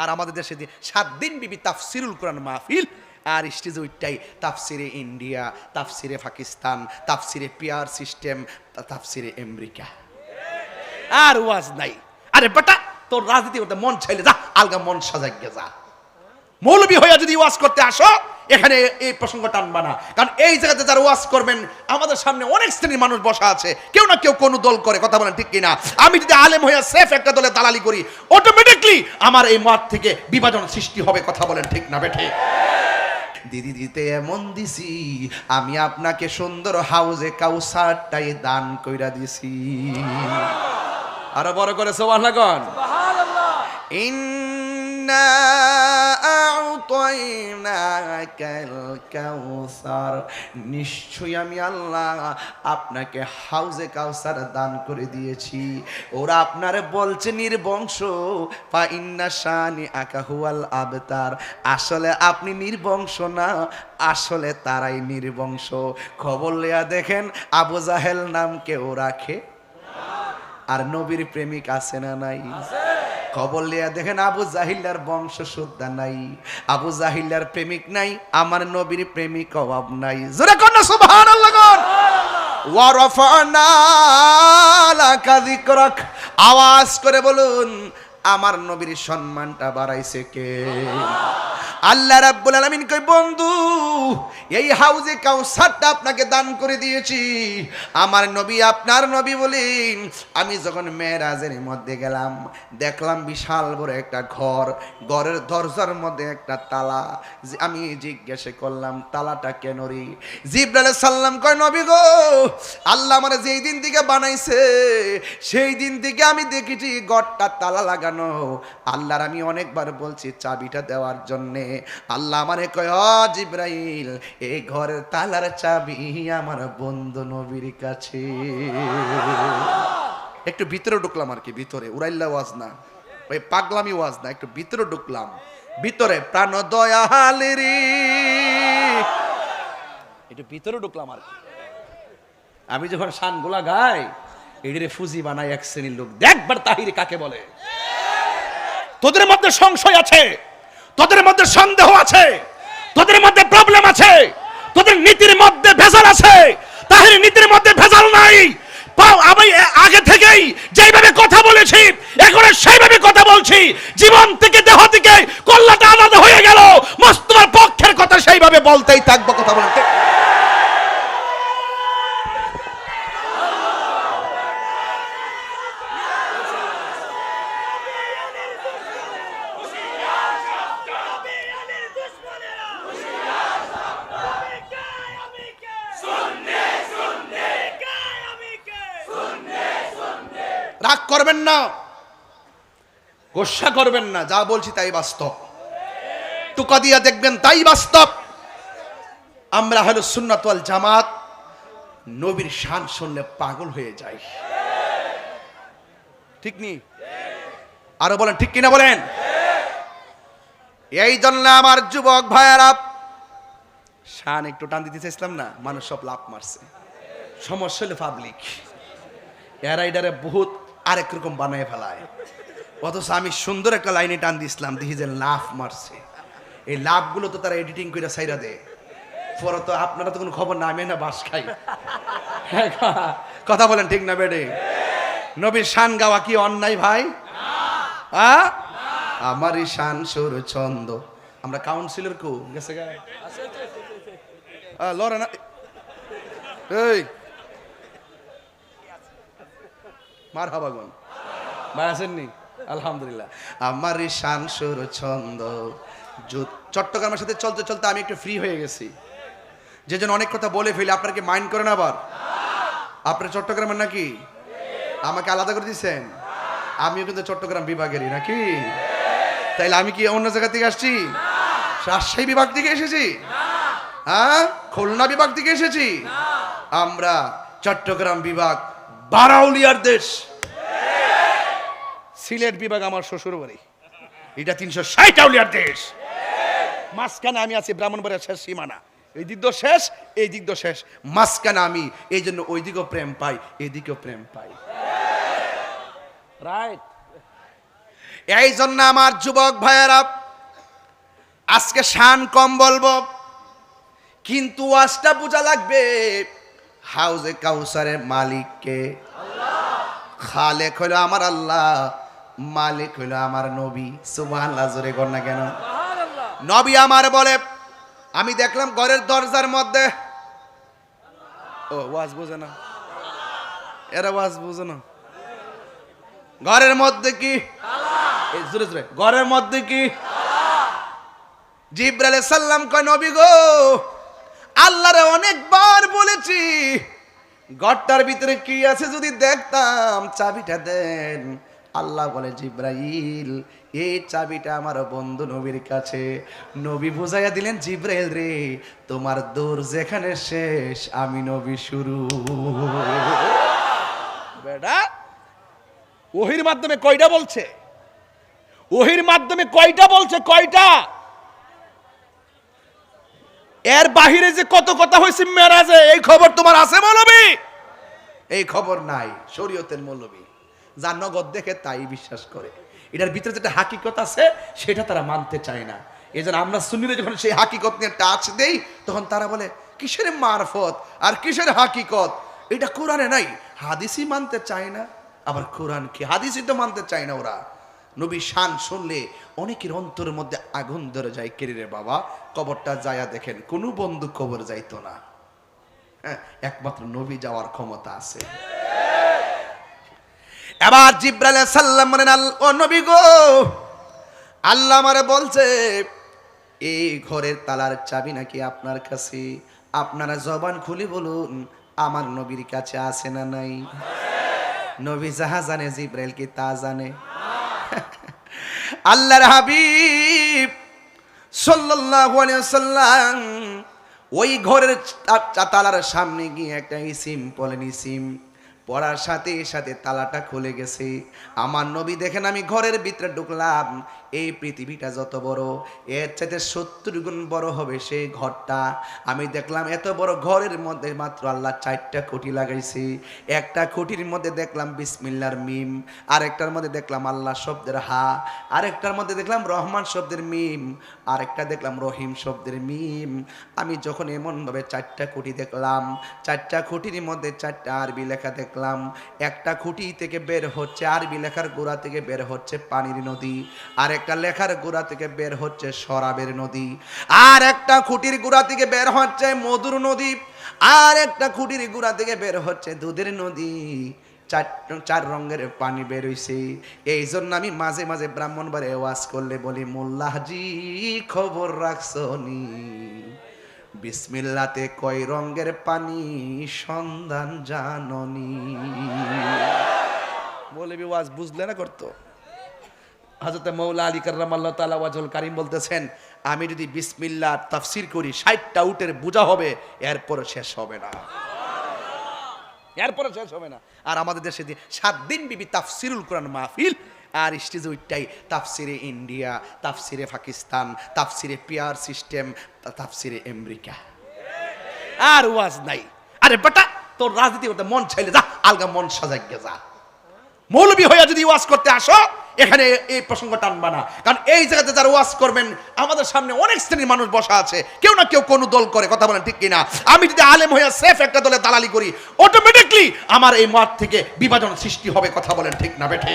আর আমাদের দেশে যে সাত দিন বিবি তাফসিরুল কোরআন মাহফিল, আর স্টেজ ওইটাই, তাফসিরে ইন্ডিয়া, তাফসিরে পাকিস্তান, তাফসিরে পিয়ার সিস্টেম তাফসিরে আমেরিকা। আর ওয়াজ নাই। আরে বেটা, তোর রাজনীতি করতে মন চাইলে যা, আলগা মন সাজাইয়া যা। মৌলবি হইয়া যদি ওয়াজ করতে আসো এখানে এই প্রসঙ্গ টানবা না। কারণ এই জায়গাতে যারা ওয়াজ করবেন আমাদের সামনে অনেক শ্রেণির মানুষ বসা আছে। কেউ না কেউ কোনো দল করে কথা বলেন ঠিক কিনা? আমি যদি আলেম হইয়া সেফ একটা দলে দালালি করি অটোমেটিকলি আমার এই মত থেকে বিভাজন সৃষ্টি হবে কথা বলেন ঠিক না বেঠে? দিদি দিতে এমন দিছি আমি আপনাকে সুন্দর হাউজে কাউসারটাই দান কইরা দিছি। আরও বড় করে লাগন। ইন্না কাউসার নিশ্চয়ই আমি আল্লাহ আপনাকে হাউজে কাউসার দান করে দিয়েছি। ওরা আপনারে বলছে, নির্বংশ আকাহুয়াল আবতার। আসলে আপনি নির্বংশ না, আসলে তারাই নির্বংশ। খবর লেয়া দেখেন, আবু জাহেল নাম কেউ রাখে। আর নবীর প্রেমিক আছে না নাই? খবর লিয়া দেখেন আবু জাহিল্লার বংশ শুদ্ধা নাই, আবু জাহিল্লার প্রেমিক নাই, আমার নবীর প্রেমিক অভাব নাই। জোরে কন্যা সুবহানাল্লাহ কোন ওয়ারাফানা আওয়াজ করে বলুন আমার নবীর সম্মানটা বাড়াইছে কে? আল্লাহ রাব্বুল আলামিন কই বন্ধু, এই হাউজে কাউসারটা আপনাকে দান করে দিয়েছি। আমার নবী আপনার নবী বলেন, আমি যখন মেয়েরাজের মধ্যে গেলাম, দেখলাম বিশাল বড় একটা ঘর। ঘরের দরজার মধ্যে একটা তালা। আমি জিজ্ঞাসা করলাম, তালাটা কেন রে? জিব্রাইল সাল্লাম কয়, নবী গো, আল্লাহ আমার যেই দিন থেকে বানাইছে, সেই দিন থেকে আমি দেখেছি ঘরটা তালা লাগানো আল্লাহর আমি অনেকবার বলছি চাবিটা দেওয়ার জন্যে। আল্লাহ আমারে কয় "অ জিব্রাইল এই ঘরের তালার চাবি আমার বন্ধু নবীর কাছে। একটু ভিতরে ঢুকলাম আর কি, ভিতরে, উড়াইল্লা ওয়াজ না। ওই পাগলামি ওয়াজ না, একটু ভিতরে ঢুকলাম। ভিতরে প্রাণ দয়ালেরি একটু ভিতরে ঢুকলাম আর কি। আমি যখন শানগুলা গাই এডিরে ফুজি বানাই এক শ্রেণির লোক। দেখবার তাহিরে কাকে বলে? তোদের মধ্যে সংশয় আছে, তোদের মধ্যে সন্দেহ আছে, তোদের মধ্যে প্রবলেম আছে, তোদের নীতির মধ্যে ভেজাল আছে তাহির নীতির মধ্যে ভেজাল নাই। আমি আগে থেকেই যেইভাবে কথা বলেছি, এখন সেইভাবে কথা বলছি, জীবন থেকে, দেহ থেকে কল্লাটা আলাদা হয়ে গেল মস্তমার পক্ষের কথা সেইভাবে বলতেই থাকব কথা বলতে। রাগ করবেন না। গোসা করবেন না, যা বলছি তাই বাস্তব। টুকা দিয়া দেখবেন তাই বাস্তব। আমরা হলো সুন্নাত ওয়াল জামাত, নবীর শান শুনলে পাগল হয়ে যাই। ঠিক নি? আরও বলেন, ঠিক কিনা বলেন? এই জন্য আমার যুবক ভাইয়ারা, শান একটু টান দিতে চাইছিলাম না, মানুষ সব লাভ মারছে। সমস্যা হলো পাবলিক এরা এটারে বহুত আরেক রকম বানায় ফেলায়। অথচ আমি সুন্দর একটা লাইনে টান দিছিলাম দেখি যে লাভ মারছে। এই লাভগুলো তো তারা এডিটিং করে সাইরা দেয়। পরে তো আপনারা তো কোনো খবর না না বাস খাই। কথা বলেন ঠিক না, বেডে? নবীর শান গাওয়া কি অন্যায় ভাই? আমারই শান সুর ছন্দ। আমরা কাউন্সিলর কো, গেছে গায়ে লড়ে না এই মার হাবাগন ভাই আসেননি? আলহামদুলিল্লাহ। আমার শান সুর ছন্দ চট্টগ্রামের সাথে চলতে চলতে আমি একটু ফ্রি হয়ে গেছি। যে জন্য অনেক কথা বলে ফেলি, আপনার কি মাইন্ড করেন আবার? আপনার চট্টগ্রামের নাকি? আমাকে আলাদা করে দিচ্ছেন আমিও কিন্তু চট্টগ্রাম বিভাগেরই, নাকি? তাইলে আমি কি অন্য জায়গা থেকে আসছি? রাজশাহী বিভাগ থেকে এসেছি? হ্যাঁ? খুলনা বিভাগ থেকে এসেছি? আমরা চট্টগ্রাম বিভাগ বারাউলিয়ার দেশ। সিলেট বিভাগ আমার শ্বশুর বাড়ি এটা তিনশো ষাট আউলিয়ার দেশ। মাঝখানে আমি আছি ব্রাহ্মণবাড়িয়া শেষ সীমানা। এই দিক শেষ এই দিক শেষ। মাঝখানে আমি এই জন্য ওই দিকেও প্রেম পাই এই দিকেও প্রেম পাই। রাইট এই জন্য আমার যুবক ভাইয়েরা, আজকে শান কম বলব, কিন্তু আজটা বোঝা লাগবে। হাউজে কাউসারের মালিককে। খালেক হইল আমার আল্লাহ মালিক হইল আমার নবী। সুবহানাল্লাহ জোরে কর না কেন? নবী আমার বলে আমি দেখলাম ঘরের দরজার মধ্যে ও ওয়াজ বোঝে না। এরা ওয়াজ বোঝে না। ঘরের মধ্যে কি? এই জোরে জোরে। ঘরের মধ্যে কি? জিব্রাইল সাল্লাম কয় নবী গো আল্লাহরে অনেকবার ঘরটার ভিতরে কি আছে যদি দেখতাম? চাবিটা দেন। আল্লাহ বলে, জিব্রাইল, এই চাবিটা আমার বন্ধু নবীর কাছে। নবী বুঝাইয়া দিলেন, জিব্রাইল রে, তোমার দৌড় যেখানে শেষ, আমি নবী শুরু। বেটা, ওহির মাধ্যমে কয়টা বলছে? ওহির মাধ্যমে কয়টা বলছে? কয়টা? এর বাহিরে যে কত কথা হয়েছে মেরাজে, এই খবর তোমার আছে মৌলবী? এই খবর নাই, শরীয়তের মৌলবী। যা নগদ দেখে তাই বিশ্বাস করে। এটার ভিতরে যেটা হাকিকত আছে, সেটা তারা মানতে চায় না। এই জন্য আমরা শুনিলে যখন সেই হাকিকত নিয়ে টাচ দেই, তখন তারা বলে, কিসের মারফত আর কিসের হাকিকত? এটা কোরআনে নাই। হাদিসই মানতে চায় না, আবার কোরআন কি? হাদিসই তো মানতে চায় না ওরা। নবী শান শুনলে অনেকের অন্তরের মধ্যে আগুন ধরে যায় কেরিরে বাবা, কবরটা যায়া দেখেন, কোনো বন্ধু কবর যাইতো না। একমাত্র নবী যাওয়ার ক্ষমতা আছে। এবার জিব্রাইল সাল্লাম আল ও নবী গো, আল্লাহ আমারে বলছে, এই ঘরের তালার চাবি নাকি আপনার কাছে? আপনারা জবান খুলি বলুন, আমার নবীর কাছে আছে না নাই? নবী যাহা জানে, জিব্রাইল কি তা জানে? আল্লাহর হাবিব সাল্লাল্লাহু আলাইহি ওয়াসাল্লাম ওই ঘরের তালার সামনে গিয়ে একটা ইসিম পলেন ইসিম, পড়ার সাথে সাথে তালাটা খুলে গেছে। আমার নবী দেখেন আমি ঘরের ভিতরে ঢুকলাম এই পৃথিবীটা যত বড়, এর চাইতে সত্তর গুণ বড় হবে সেই ঘরটা। আমি দেখলাম এত বড় ঘরের মধ্যে মাত্র আল্লাহ চারটা খুঁটি লাগাইছি। একটা খুঁটির মধ্যে দেখলাম বিসমিল্লার মিম, আরেকটার মধ্যে দেখলাম আল্লাহ শব্দের হা, আরেকটার মধ্যে দেখলাম রহমান শব্দের মিম, আরেকটা দেখলাম রহিম শব্দের মিম। আমি যখন এমনভাবে চারটা খুঁটি দেখলাম, চারটা খুঁটির মধ্যে চারটা আরবি লেখা দেখলাম, একটা খুঁটি থেকে বের হচ্ছে আরবি লেখার গোড়া থেকে বের হচ্ছে পানির নদী আর একটা লেখার গোড়া থেকে বের হচ্ছে শরাবের নদী। আর একটা খুঁটির গোড়া থেকে বের হচ্ছে মধুর নদী। আর একটা খুঁটির গোড়া থেকে বের হচ্ছে দুধের নদী। চার চার রঙের পানি বেরোইছে এই জন্য আমি মাঝে মাঝে ব্রাহ্মণ বারে ওয়াজ করলে বলি, মোল্লাহজি, খবর রাখছনি। বিসমিল্লাতে কয় রঙের পানি, সন্ধান জাননি। বলে ওয়াজ বুঝলে না করতো? হজরত মৌলা আলী কার্রাম আল্লাহ তালা ওয়াজুল কারিম বলতেছেন আমি যদি বিসমিল্লা তাফসির করি ষাটটা উটের বোঝা হবে এরপর শেষ হবে না। এরপরে শেষ হবে না। আর আমাদের দেশে যে সাত দিন বিবি তাফসিরুল কোরআন মাহফিল আর স্টেজে ওইটাই তাফসিরে ইন্ডিয়া তাফসিরে পাকিস্তান তাফসিরে পিয়ার সিস্টেম তাফসিরে আমেরিকা। আর ওয়াজ নাই। আরে বেটা তোর রাজনীতি করতে মন চাইলে যা আলগা মন সাজাইগে যা। মৌলবি হইয়া যদি ওয়াজ করতে আসো এখানে এই প্রসঙ্গ টানবা না। কারণ এই জায়গাতে যারা ওয়াজ করবেন, আমাদের সামনে অনেক শ্রেণির মানুষ বসা আছে। কেউ না কেউ কোনো দল করে, কথা বলেন ঠিক কিনা? আমি যদি আলেম হইয়া সেফ একটা দলে দালালি করি অটোমেটিকলি আমার এই মাঠ থেকে বিভাজন সৃষ্টি হবে, কথা বলেন ঠিক না বেঠে।